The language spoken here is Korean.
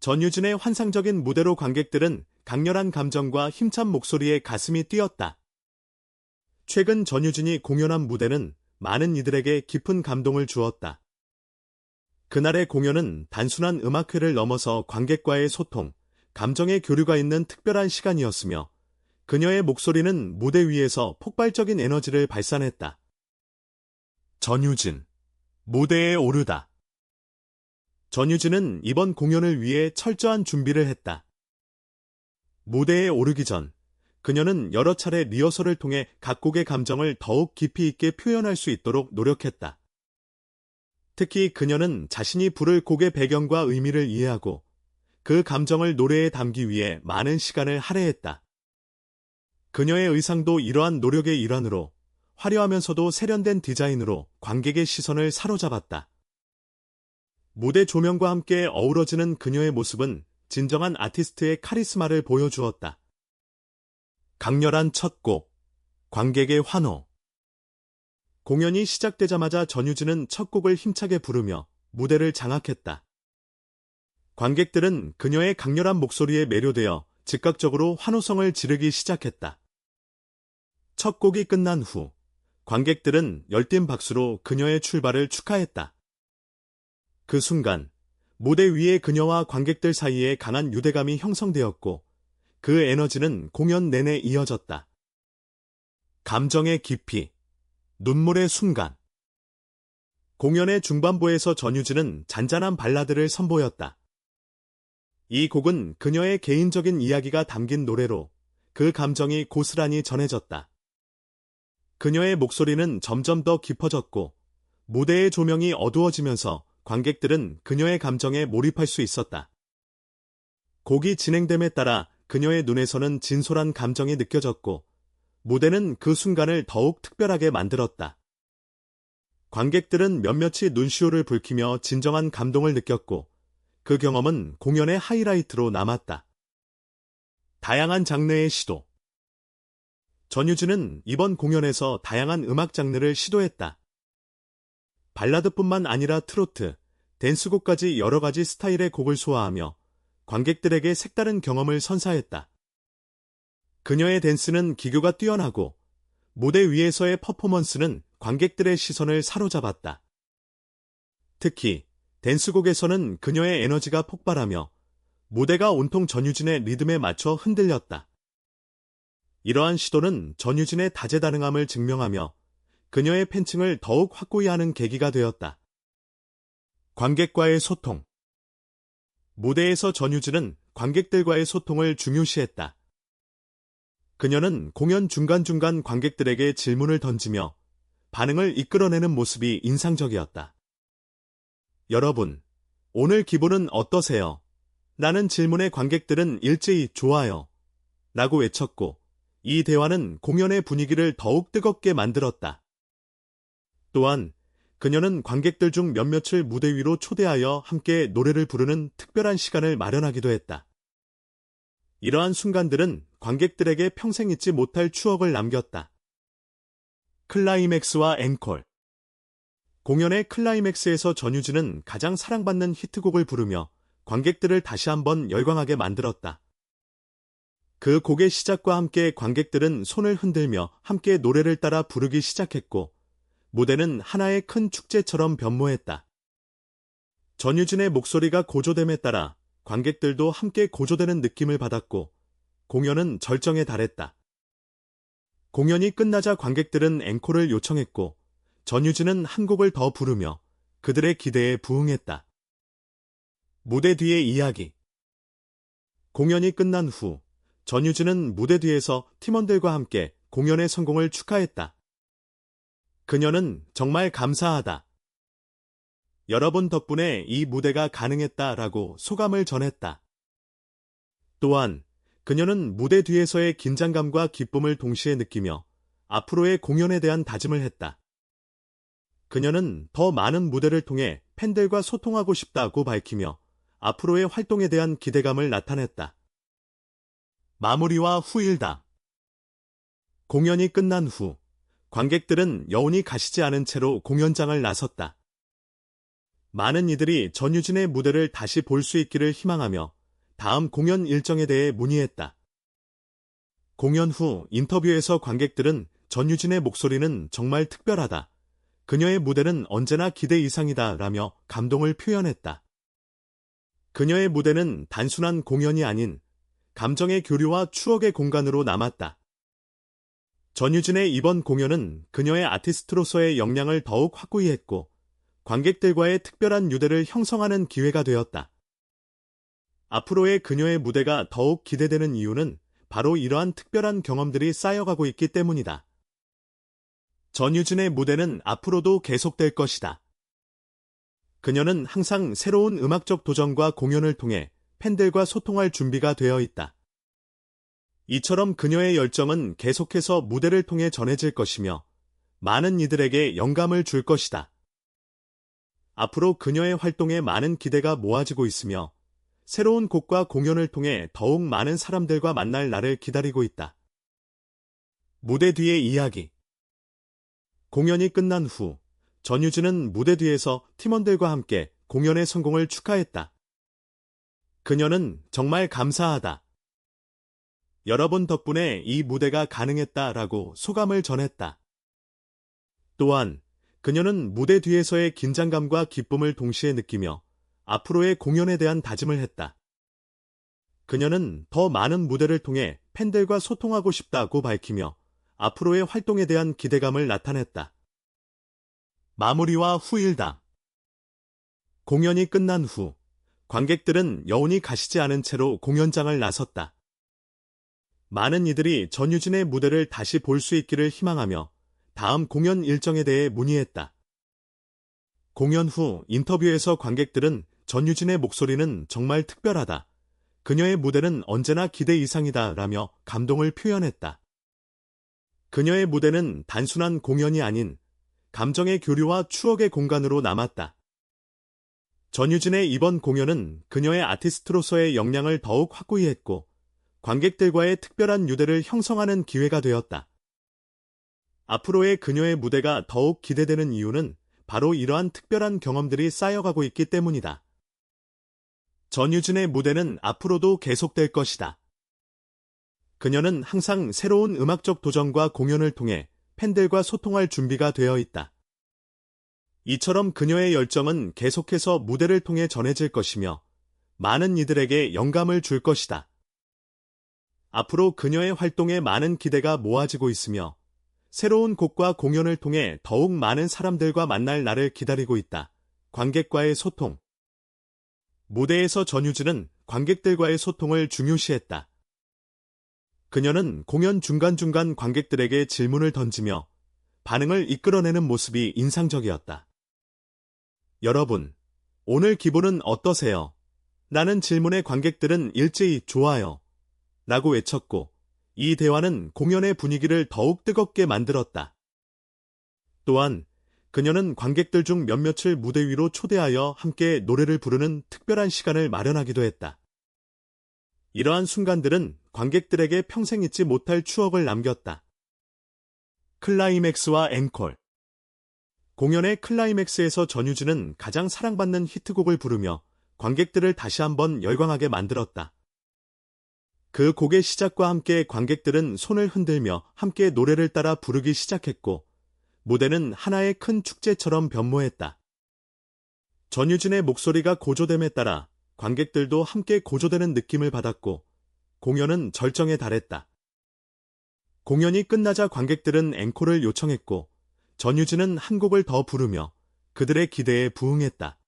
전유진의 환상적인 무대로 관객들은 강렬한 감정과 힘찬 목소리에 가슴이 뛰었다. 최근 전유진이 공연한 무대는 많은 이들에게 깊은 감동을 주었다. 그날의 공연은 단순한 음악회를 넘어서 관객과의 소통, 감정의 교류가 있는 특별한 시간이었으며 그녀의 목소리는 무대 위에서 폭발적인 에너지를 발산했다. 전유진, 무대에 오르다. 전유진은 이번 공연을 위해 철저한 준비를 했다. 무대에 오르기 전, 그녀는 여러 차례 리허설을 통해 각곡의 감정을 더욱 깊이 있게 표현할 수 있도록 노력했다. 특히 그녀는 자신이 부를 곡의 배경과 의미를 이해하고 그 감정을 노래에 담기 위해 많은 시간을 할애했다. 그녀의 의상도 이러한 노력의 일환으로 화려하면서도 세련된 디자인으로 관객의 시선을 사로잡았다. 무대 조명과 함께 어우러지는 그녀의 모습은 진정한 아티스트의 카리스마를 보여주었다. 강렬한 첫 곡, 관객의 환호. 공연이 시작되자마자 전유진은 첫 곡을 힘차게 부르며 무대를 장악했다. 관객들은 그녀의 강렬한 목소리에 매료되어 즉각적으로 환호성을 지르기 시작했다. 첫 곡이 끝난 후 관객들은 열띤 박수로 그녀의 출발을 축하했다. 그 순간 무대 위에 그녀와 관객들 사이에 강한 유대감이 형성되었고 그 에너지는 공연 내내 이어졌다. 감정의 깊이, 눈물의 순간. 공연의 중반부에서 전유진은 잔잔한 발라드를 선보였다. 이 곡은 그녀의 개인적인 이야기가 담긴 노래로 그 감정이 고스란히 전해졌다. 그녀의 목소리는 점점 더 깊어졌고 무대의 조명이 어두워지면서 관객들은 그녀의 감정에 몰입할 수 있었다. 곡이 진행됨에 따라 그녀의 눈에서는 진솔한 감정이 느껴졌고 무대는 그 순간을 더욱 특별하게 만들었다. 관객들은 몇몇이 눈시울을 붉히며 진정한 감동을 느꼈고 그 경험은 공연의 하이라이트로 남았다. 다양한 장르의 시도 전유진은 이번 공연에서 다양한 음악 장르를 시도했다. 발라드뿐만 아니라 트로트, 댄스곡까지 여러 가지 스타일의 곡을 소화하며 관객들에게 색다른 경험을 선사했다. 그녀의 댄스는 기교가 뛰어나고 무대 위에서의 퍼포먼스는 관객들의 시선을 사로잡았다. 특히 댄스곡에서는 그녀의 에너지가 폭발하며 무대가 온통 전유진의 리듬에 맞춰 흔들렸다. 이러한 시도는 전유진의 다재다능함을 증명하며 그녀의 팬층을 더욱 확고히 하는 계기가 되었다. 관객과의 소통 무대에서 전유진은 관객들과의 소통을 중요시했다. 그녀는 공연 중간중간 관객들에게 질문을 던지며 반응을 이끌어내는 모습이 인상적이었다. 여러분, 오늘 기분은 어떠세요? 라는 질문에 관객들은 일제히 좋아요. 라고 외쳤고, 이 대화는 공연의 분위기를 더욱 뜨겁게 만들었다. 또한 그녀는 관객들 중 몇몇을 무대 위로 초대하여 함께 노래를 부르는 특별한 시간을 마련하기도 했다. 이러한 순간들은 관객들에게 평생 잊지 못할 추억을 남겼다. 클라이맥스와 앵콜 공연의 클라이맥스에서 전유진은 가장 사랑받는 히트곡을 부르며 관객들을 다시 한번 열광하게 만들었다. 그 곡의 시작과 함께 관객들은 손을 흔들며 함께 노래를 따라 부르기 시작했고 무대는 하나의 큰 축제처럼 변모했다. 전유진의 목소리가 고조됨에 따라 관객들도 함께 고조되는 느낌을 받았고 공연은 절정에 달했다. 공연이 끝나자 관객들은 앵콜을 요청했고 전유진은 한 곡을 더 부르며 그들의 기대에 부응했다. 무대 뒤의 이야기 공연이 끝난 후 전유진은 무대 뒤에서 팀원들과 함께 공연의 성공을 축하했다. 그녀는 정말 감사하다. 여러분 덕분에 이 무대가 가능했다라고 소감을 전했다. 또한 그녀는 무대 뒤에서의 긴장감과 기쁨을 동시에 느끼며 앞으로의 공연에 대한 다짐을 했다. 그녀는 더 많은 무대를 통해 팬들과 소통하고 싶다고 밝히며 앞으로의 활동에 대한 기대감을 나타냈다. 마무리와 후일담 공연이 끝난 후 관객들은 여운이 가시지 않은 채로 공연장을 나섰다. 많은 이들이 전유진의 무대를 다시 볼 수 있기를 희망하며 다음 공연 일정에 대해 문의했다. 공연 후 인터뷰에서 관객들은 전유진의 목소리는 정말 특별하다. 그녀의 무대는 언제나 기대 이상이다 라며 감동을 표현했다. 그녀의 무대는 단순한 공연이 아닌 감정의 교류와 추억의 공간으로 남았다. 전유진의 이번 공연은 그녀의 아티스트로서의 역량을 더욱 확고히 했고 관객들과의 특별한 유대를 형성하는 기회가 되었다. 앞으로의 그녀의 무대가 더욱 기대되는 이유는 바로 이러한 특별한 경험들이 쌓여가고 있기 때문이다. 전유진의 무대는 앞으로도 계속될 것이다. 그녀는 항상 새로운 음악적 도전과 공연을 통해 팬들과 소통할 준비가 되어 있다. 이처럼 그녀의 열정은 계속해서 무대를 통해 전해질 것이며 많은 이들에게 영감을 줄 것이다. 앞으로 그녀의 활동에 많은 기대가 모아지고 있으며 새로운 곡과 공연을 통해 더욱 많은 사람들과 만날 날을 기다리고 있다. 무대 뒤의 이야기 공연이 끝난 후 전유진은 무대 뒤에서 팀원들과 함께 공연의 성공을 축하했다. 그녀는 정말 감사하다. 여러분 덕분에 이 무대가 가능했다라고 소감을 전했다. 또한 그녀는 무대 뒤에서의 긴장감과 기쁨을 동시에 느끼며 앞으로의 공연에 대한 다짐을 했다. 그녀는 더 많은 무대를 통해 팬들과 소통하고 싶다고 밝히며 앞으로의 활동에 대한 기대감을 나타냈다. 마무리와 후일담 공연이 끝난 후 관객들은 여운이 가시지 않은 채로 공연장을 나섰다. 많은 이들이 전유진의 무대를 다시 볼 수 있기를 희망하며 다음 공연 일정에 대해 문의했다. 공연 후 인터뷰에서 관객들은 전유진의 목소리는 정말 특별하다. 그녀의 무대는 언제나 기대 이상이다 라며 감동을 표현했다. 그녀의 무대는 단순한 공연이 아닌 감정의 교류와 추억의 공간으로 남았다. 전유진의 이번 공연은 그녀의 아티스트로서의 역량을 더욱 확고히 했고 관객들과의 특별한 유대를 형성하는 기회가 되었다. 앞으로의 그녀의 무대가 더욱 기대되는 이유는 바로 이러한 특별한 경험들이 쌓여가고 있기 때문이다. 전유진의 무대는 앞으로도 계속될 것이다. 그녀는 항상 새로운 음악적 도전과 공연을 통해 팬들과 소통할 준비가 되어 있다. 이처럼 그녀의 열정은 계속해서 무대를 통해 전해질 것이며 많은 이들에게 영감을 줄 것이다. 앞으로 그녀의 활동에 많은 기대가 모아지고 있으며 새로운 곡과 공연을 통해 더욱 많은 사람들과 만날 날을 기다리고 있다. 관객과의 소통. 무대에서 전유진은 관객들과의 소통을 중요시했다. 그녀는 공연 중간중간 관객들에게 질문을 던지며 반응을 이끌어내는 모습이 인상적이었다. 여러분, 오늘 기분은 어떠세요? 라는 질문에 관객들은 일제히 좋아요. 라고 외쳤고, 이 대화는 공연의 분위기를 더욱 뜨겁게 만들었다. 또한 그녀는 관객들 중 몇몇을 무대 위로 초대하여 함께 노래를 부르는 특별한 시간을 마련하기도 했다. 이러한 순간들은 관객들에게 평생 잊지 못할 추억을 남겼다. 클라이맥스와 앵콜 공연의 클라이맥스에서 전유진은 가장 사랑받는 히트곡을 부르며 관객들을 다시 한번 열광하게 만들었다. 그 곡의 시작과 함께 관객들은 손을 흔들며 함께 노래를 따라 부르기 시작했고 무대는 하나의 큰 축제처럼 변모했다. 전유진의 목소리가 고조됨에 따라 관객들도 함께 고조되는 느낌을 받았고 공연은 절정에 달했다. 공연이 끝나자 관객들은 앵콜을 요청했고 전유진은 한 곡을 더 부르며 그들의 기대에 부응했다.